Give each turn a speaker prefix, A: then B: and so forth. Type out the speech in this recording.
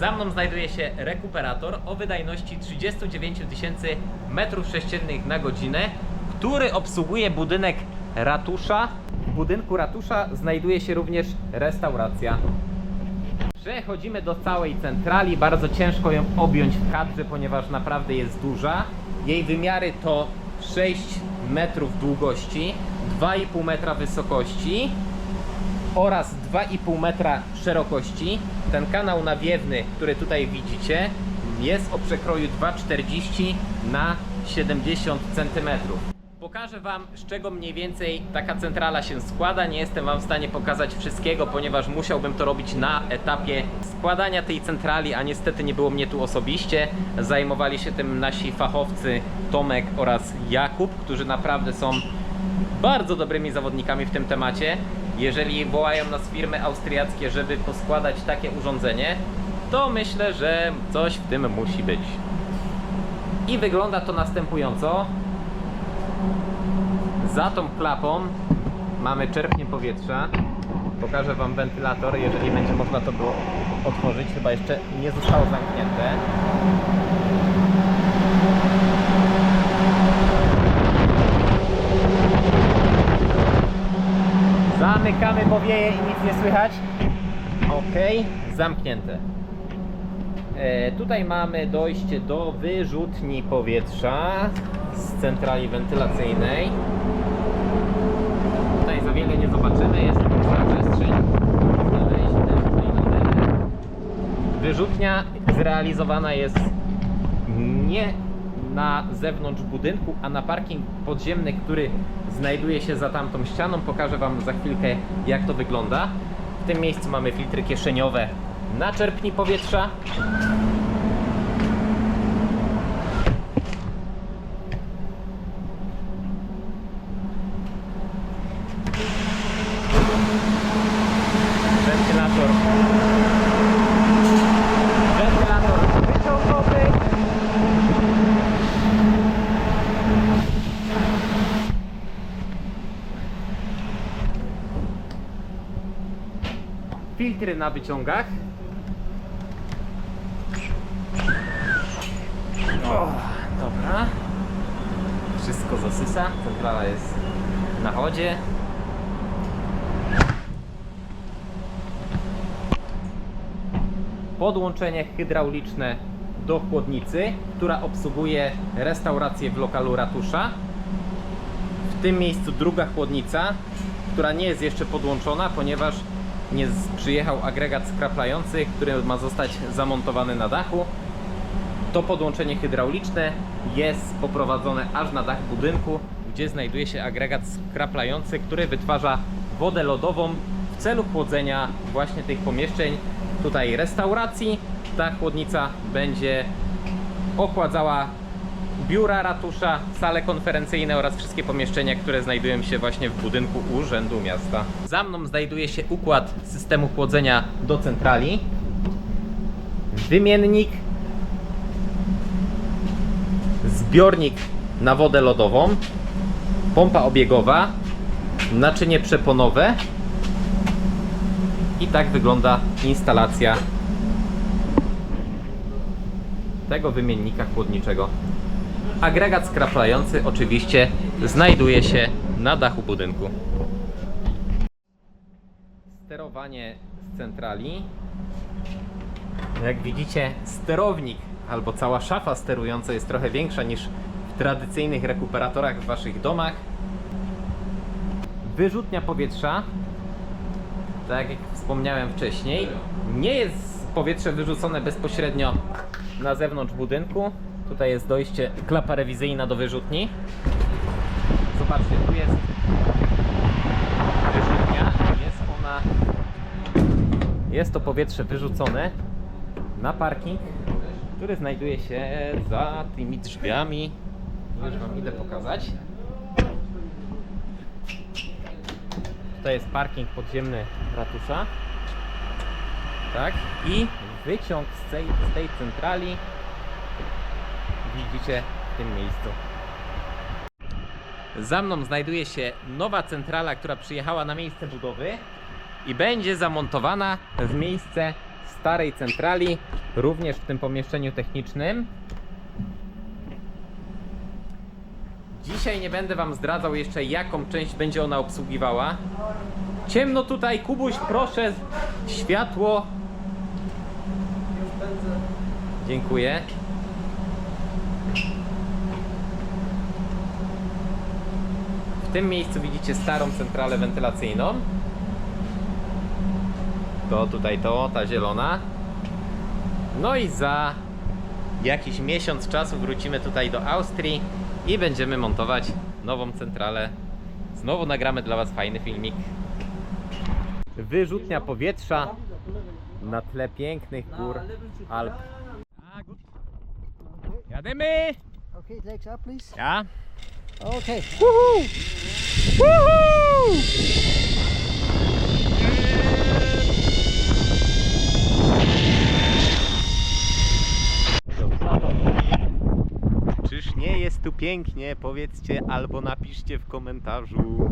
A: Za mną znajduje się rekuperator o wydajności 39 tysięcy metrów sześciennych na godzinę, który obsługuje budynek ratusza. W budynku ratusza znajduje się również restauracja. Przechodzimy do całej centrali. Bardzo ciężko ją objąć w kadrze, ponieważ naprawdę jest duża. Jej wymiary to 6 metrów długości, 2,5 metra wysokości oraz 2,5 metra szerokości. Ten kanał nawiewny, który tutaj widzicie, jest o przekroju 2,40 na 70 cm. Pokażę Wam, z czego mniej więcej taka centrala się składa. Nie jestem Wam w stanie pokazać wszystkiego, ponieważ musiałbym to robić na etapie składania tej centrali, a niestety nie było mnie tu osobiście. Zajmowali się tym nasi fachowcy Tomek oraz Jakub, którzy naprawdę są bardzo dobrymi zawodnikami w tym temacie. Jeżeli wołają nas firmy austriackie, żeby poskładać takie urządzenie, to myślę, że coś w tym musi być. I wygląda to następująco. Za tą klapą mamy czerpnie powietrza. Pokażę Wam wentylator, jeżeli będzie można to było otworzyć. Chyba jeszcze nie zostało zamknięte. Zamykamy, bo wieje i nic nie słychać. Ok, zamknięte. E, tutaj mamy dojście do wyrzutni powietrza z centrali wentylacyjnej. Tutaj za wiele nie zobaczymy, jest pusta przestrzeń. Znaleźć też tutaj. Wyrzutnia zrealizowana jest nie na zewnątrz budynku, a na parking podziemny, który znajduje się za tamtą ścianą. Pokażę Wam za chwilkę, jak to wygląda. W tym miejscu mamy filtry kieszeniowe na czerpni powietrza. Wentylator. Wentylator wyciągowy. Filtry na wyciągach. O, dobra. Wszystko zasysa. Centrala jest na chodzie. Podłączenie hydrauliczne do chłodnicy, która obsługuje restaurację w lokalu ratusza. W tym miejscu druga chłodnica, która nie jest jeszcze podłączona, ponieważ nie przyjechał agregat skraplający, który ma zostać zamontowany na dachu. To podłączenie hydrauliczne jest poprowadzone aż na dach budynku, gdzie znajduje się agregat skraplający, który wytwarza wodę lodową w celu chłodzenia właśnie tych pomieszczeń, tutaj restauracji. Ta chłodnica będzie ochładzała biura ratusza, sale konferencyjne oraz wszystkie pomieszczenia, które znajdują się właśnie w budynku Urzędu Miasta. Za mną znajduje się układ systemu chłodzenia do centrali. Wymiennik zbiornik na wodę lodową, pompa obiegowa, naczynie przeponowe i tak wygląda instalacja tego wymiennika chłodniczego. Agregat skraplający oczywiście znajduje się na dachu budynku. Sterowanie z centrali. Jak widzicie, sterownik albo cała szafa sterująca jest trochę większa niż w tradycyjnych rekuperatorach w waszych domach. Wyrzutnia powietrza, tak jak wspomniałem wcześniej, nie jest powietrze wyrzucone bezpośrednio na zewnątrz budynku. Tutaj jest dojście, klapa rewizyjna do wyrzutni. Zobaczcie, tu jest wyrzutnia. Jest ona. Jest to powietrze wyrzucone na parking, który znajduje się za tymi drzwiami. Już Wam idę pokazać. Tutaj jest parking podziemny ratusza. Tak. I wyciąg z tej, z tej centrali widzicie w tym miejscu. Za mną znajduje się nowa centrala, która przyjechała na miejsce budowy i będzie zamontowana w miejsce starej centrali, również w tym pomieszczeniu technicznym. Dzisiaj nie będę Wam zdradzał jeszcze, jaką część będzie ona obsługiwała. Ciemno tutaj, Kubuś, proszę, światło. Dziękuję. W tym miejscu widzicie starą centralę wentylacyjną. To tutaj to, ta zielona. No i za jakiś miesiąc czasu wrócimy tutaj do Austrii i będziemy montować nową centralę. Znowu nagramy dla Was fajny filmik. Wyrzutnia powietrza na tle pięknych gór Alp. Jademy!
B: Okay, legs up, please.
A: Ja.
B: Okay.
A: Czyż nie jest tu pięknie? Powiedzcie albo napiszcie w komentarzu.